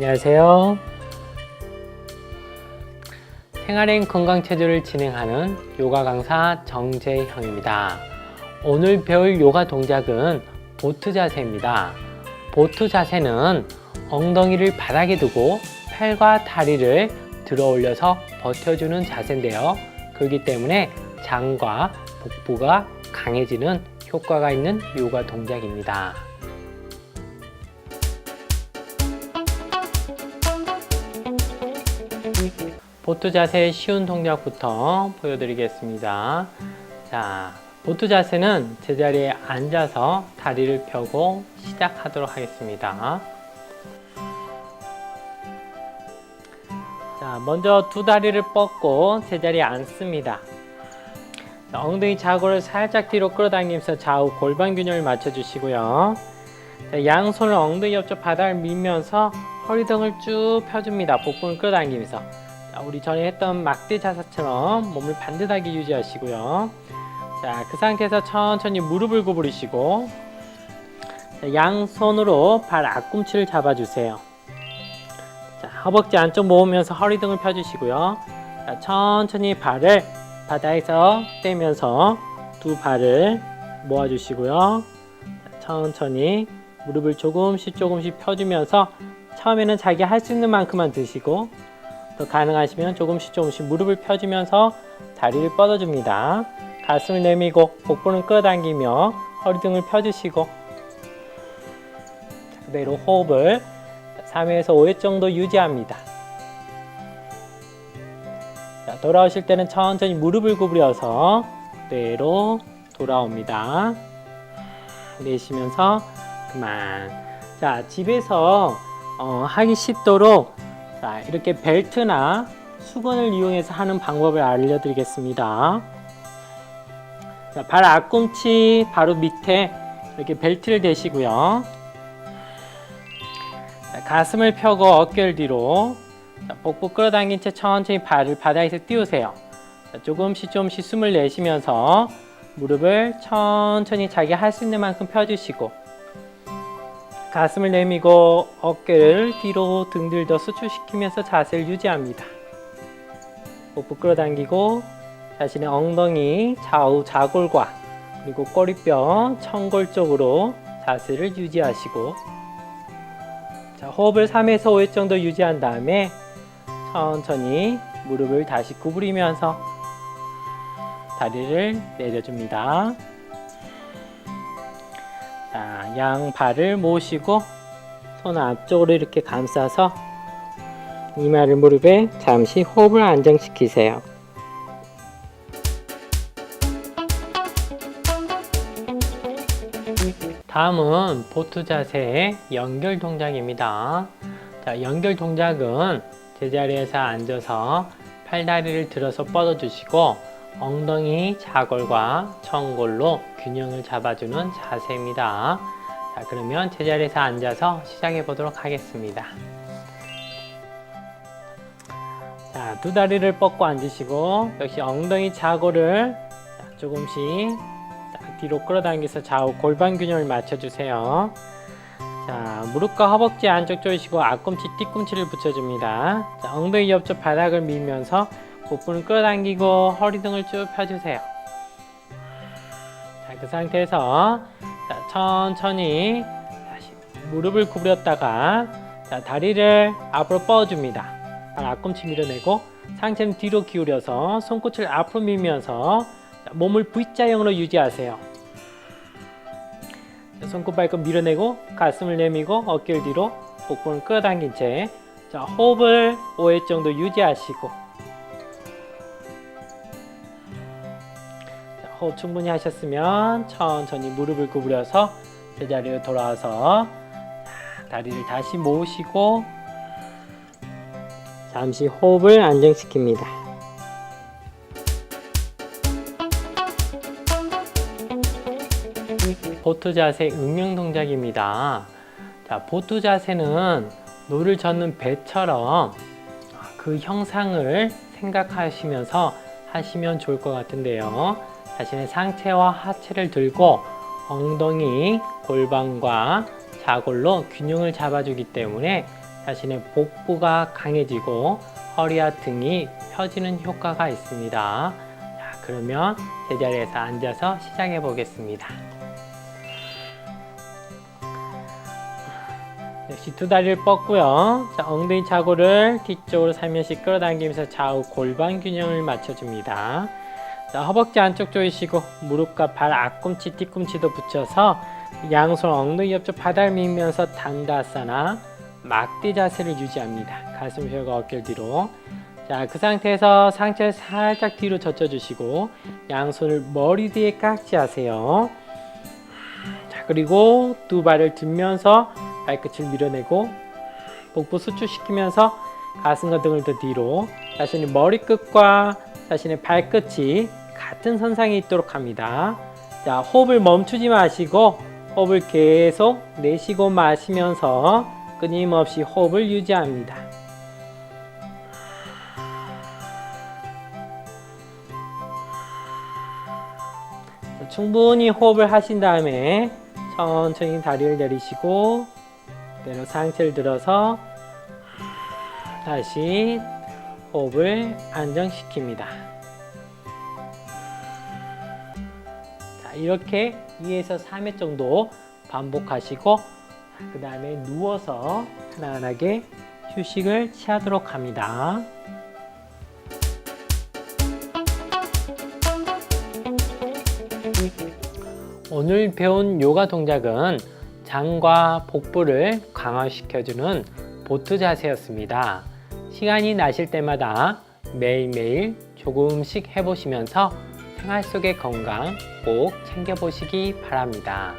안녕하세요. 생활행 건강체조를 진행하는 요가 강사 정재형입니다. 오늘 배울 요가 동작은 보트 자세입니다. 보트 자세는 엉덩이를 바닥에 두고 팔과 다리를 들어 올려서 버텨주는 자세인데요. 그렇기 때문에 장과 복부가 강해지는 효과가 있는 요가 동작입니다. 보트 자세의 쉬운 동작부터 보여드리겠습니다. 자, 보트 자세는 제자리에 앉아서 다리를 펴고 시작하도록 하겠습니다. 자, 먼저 두 다리를 뻗고 제자리에 앉습니다. 자, 엉덩이 자골을 살짝 뒤로 끌어당기면서 좌우 골반 균형을 맞춰주시고요. 자, 양손을 엉덩이 옆쪽 바닥을 밀면서 허리 등을 쭉 펴줍니다. 복부를 끌어당기면서. 자, 우리 전에 했던 막대 자세처럼 몸을 반듯하게 유지하시고요. 자, 그 상태에서 천천히 무릎을 구부리시고 자, 양손으로 발 앞꿈치를 잡아주세요. 자, 허벅지 안쪽 모으면서 허리 등을 펴주시고요. 자, 천천히 발을 바닥에서 떼면서 두 발을 모아주시고요. 자, 천천히 무릎을 조금씩 조금씩 펴주면서 처음에는 자기 할 수 있는 만큼만 드시고 또 가능하시면 조금씩 조금씩 무릎을 펴주면서 다리를 뻗어줍니다. 가슴을 내밀고 복부는 끌어당기며 허리 등을 펴주시고 그대로 호흡을 3회에서 5회 정도 유지합니다. 자, 돌아오실 때는 천천히 무릎을 구부려서 그대로 돌아옵니다. 내쉬면서 그만. 자, 집에서 어, 하기 쉽도록 자, 이렇게 벨트나 수건을 이용해서 하는 방법을 알려드리겠습니다. 자, 발 앞꿈치 바로 밑에 이렇게 벨트를 대시고요. 자, 가슴을 펴고 어깨를 뒤로 자, 복부 끌어당긴 채 천천히 발을 바닥에서 띄우세요. 자, 조금씩 조금씩 숨을 내쉬면서 무릎을 천천히 자기 할 수 있는 만큼 펴주시고 가슴을 내미고 어깨를 뒤로 등 들더 수축시키면서 자세를 유지합니다. 복부 끌어당기고 자신의 엉덩이 좌우 좌골과 그리고 꼬리뼈 청골 쪽으로 자세를 유지하시고 자, 호흡을 3에서 5회 정도 유지한 다음에 천천히 무릎을 다시 구부리면서 다리를 내려줍니다. 자, 양 발을 모시고 손 앞쪽으로 이렇게 감싸서 이마를 무릎에 잠시 호흡을 안정시키세요. 다음은 보트 자세의 연결 동작입니다. 자, 연결 동작은 제자리에서 앉아서 팔다리를 들어서 뻗어주시고 엉덩이 자골과 청골로 균형을 잡아주는 자세입니다. 자, 그러면 제자리에서 앉아서 시작해 보도록 하겠습니다. 자, 두 다리를 뻗고 앉으시고 역시 엉덩이 자골을 자, 조금씩 자, 뒤로 끌어당겨서 좌우 골반 균형을 맞춰주세요. 자, 무릎과 허벅지 안쪽 조이시고 앞꿈치, 뒤꿈치를 붙여줍니다. 자, 엉덩이 옆쪽 바닥을 밀면서 복부는 끌어당기고 허리 등을 쭉 펴주세요. 자, 그 상태에서 자, 천천히 다시 무릎을 구부렸다가 자, 다리를 앞으로 뻗어줍니다. 발 앞꿈치 밀어내고 상체는 뒤로 기울여서 손끝을 앞으로 밀면서 자, 몸을 V자형으로 유지하세요. 자, 손끝 발끝 밀어내고 가슴을 내미고 어깨를 뒤로 복부를 끌어당긴 채 자, 호흡을 5회 정도 유지하시고 호흡 충분히 하셨으면 천천히 무릎을 구부려서 제자리로 돌아와서 자, 다리를 다시 모으시고 잠시 호흡을 안정시킵니다. 보트 자세 응용 동작입니다. 자, 보트 자세는 노를 젓는 배처럼 그 형상을 생각하시면서 하시면 좋을 것 같은데요. 자신의 상체와 하체를 들고 엉덩이, 골반과 자골로 균형을 잡아주기 때문에 자신의 복부가 강해지고 허리와 등이 펴지는 효과가 있습니다. 자, 그러면 제자리에서 앉아서 시작해 보겠습니다. 역시 두 다리를 뻗고요. 자, 엉덩이 차고를 뒤쪽으로 살며시 끌어당기면서 좌우 골반 균형을 맞춰줍니다. 자, 허벅지 안쪽 조이시고 무릎과 발 앞꿈치, 뒤꿈치도 붙여서 양손 엉덩이 옆쪽 바닥을 밀면서 단다사나 막대 자세를 유지합니다. 가슴 뼈가 어깨 뒤로. 자, 그 상태에서 상체를 살짝 뒤로 젖혀주시고 양손을 머리 뒤에 깍지하세요. 자, 그리고 두 발을 들면서 발끝을 밀어내고 복부 수축시키면서 가슴과 등을 더 뒤로 자신의 머리끝과 자신의 발끝이 같은 선상에 있도록 합니다. 자, 호흡을 멈추지 마시고 호흡을 계속 내쉬고 마시면서 끊임없이 호흡을 유지합니다. 자, 충분히 호흡을 하신 다음에 천천히 다리를 내리시고 그대로 상체를 들어서 다시 호흡을 안정시킵니다. 자, 이렇게 2에서 3회 정도 반복하시고 그 다음에 누워서 편안하게 휴식을 취하도록 합니다. 오늘 배운 요가 동작은 장과 복부를 강화시켜주는 보트 자세였습니다. 시간이 나실 때마다 매일매일 조금씩 해보시면서 생활 속의 건강 꼭 챙겨보시기 바랍니다.